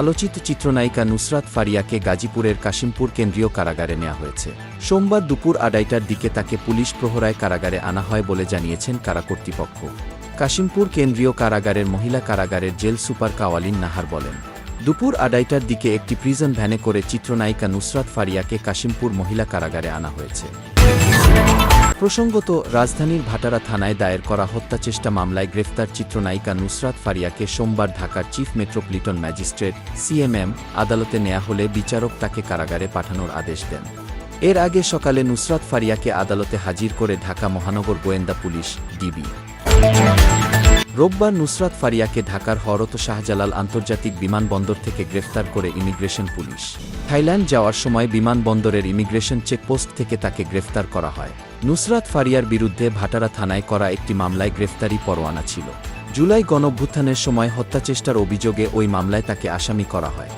আলোচিত চিত্রনায়িকা নুসরাত ফারিয়াকে গাজীপুরের কাশিমপুর কেন্দ্রীয় কারাগারে নেওয়া হয়েছে। সোমবার দুপুর আড়াইটার দিকে তাকে পুলিশ প্রহরায় কারাগারে আনা হয় বলে জানিয়েছেন কারা কর্তৃপক্ষ। কাশিমপুর কেন্দ্রীয় কারাগারের মহিলা কারাগারের জেল সুপার কাওয়ালিন নাহার বলেন, দুপুর আড়াইটার দিকে একটি প্রিজন ভ্যানে করে চিত্রনায়িকা নুসরাত ফারিয়াকে কাশিমপুর মহিলা কারাগারে আনা হয়েছে। প্রসঙ্গত, রাজধানীর ভাটারা থানায় দায়ের করা হত্যাচেষ্টা মামলায় গ্রেফতার চিত্রনায়িকা নুসরাত ফারিয়াকে সোমবার ঢাকার চিফ মেট্রোপলিটন ম্যাজিস্ট্রেট সিএমএম আদালতে নেয়া হলে বিচারক তাকে কারাগারে পাঠানোর আদেশ দেন। এর আগে সকালে নুসরাত ফারিয়াকে আদালতে হাজির করে ঢাকা মহানগর গোয়েন্দা পুলিশ, ডিবি। রোববার নুসরাত ফারিয়াকে ঢাকার হরত শাহজালাল আন্তর্জাতিক বিমানবন্দর থেকে গ্রেফতার করে ইমিগ্রেশন পুলিশ। থাইল্যান্ড যাওয়ার সময় বিমানবন্দরের ইমিগ্রেশন চেকপোস্ট থেকে তাকে গ্রেফতার করা হয়। নুসরাত ফারিয়ার বিরুদ্ধে ভাটারা থানায় করা একটি মামলায় গ্রেফতারি পরোয়ানা ছিল। জুলাই গণভ্যুত্থানের সময় হত্যাচেষ্টার অভিযোগে ওই মামলায় তাকে আসামি করা হয়।